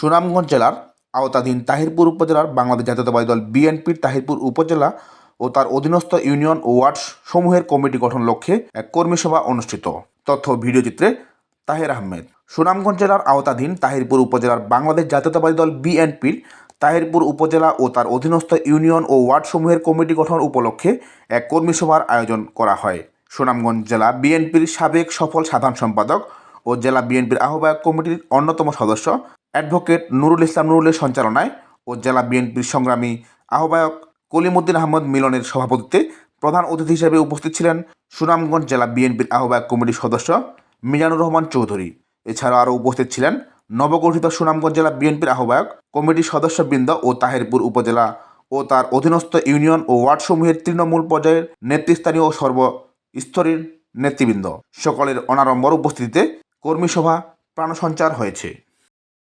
সুনামগঞ্জ জেলার আওতাধীন তাহিরপুর উপজেলার বাংলাদেশ জাতীয়তাবাদী দল বিএনপির তাহিরপুর উপজেলা ও তার অধীনস্থ ইউনিয়ন ওয়ার্ড সমূহের কমিটি গঠন লক্ষ্যে এক কর্মী সভা অনুষ্ঠিত। তথ্য ভিডিওচিত্রে তাহের আহমেদ। সুনামগঞ্জ জেলার আওতাধীন তাহিরপুর উপজেলার বাংলাদেশ জাতীয়তাবাদী দল বিএনপির তাহিরপুর উপজেলা ও তার অধীনস্থ ইউনিয়ন ও ওয়ার্ড সমূহের কমিটি গঠন উপলক্ষে এক কর্মী সভার আয়োজন করা হয়। সুনামগঞ্জ জেলা বিএনপির সাবেক সফল সাধারণ সম্পাদক ও জেলা বিএনপির আহ্বায়ক কমিটির অন্যতম সদস্য অ্যাডভোকেট নুরুল ইসলাম নুরুলের সঞ্চালনায় ও জেলা বিএনপির সংগ্রামী আহ্বায়ক কলিমুদ্দিন আহমদ মিলনের সভাপতিত্বে প্রধান অতিথি হিসেবে উপস্থিত ছিলেন সুনামগঞ্জ জেলা বিএনপির আহ্বায়ক কমিটির সদস্য মিজানুর রহমান চৌধুরী। এছাড়াও আরও উপস্থিত ছিলেন নবগঠিত সুনামগঞ্জ জেলা বিএনপির আহ্বায়ক কমিটির সদস্যবৃন্দ ও তাহেরপুর উপজেলা ও তার অধীনস্থ ইউনিয়ন ও ওয়ার্ডসমূহের তৃণমূল পর্যায়ের নেতৃস্থানীয় ও সর্বস্তরের নেতৃবৃন্দ। সকলের অনাড়ম্বর উপস্থিতিতে কর্মী সভা প্রাণসঞ্চার হয়েছে।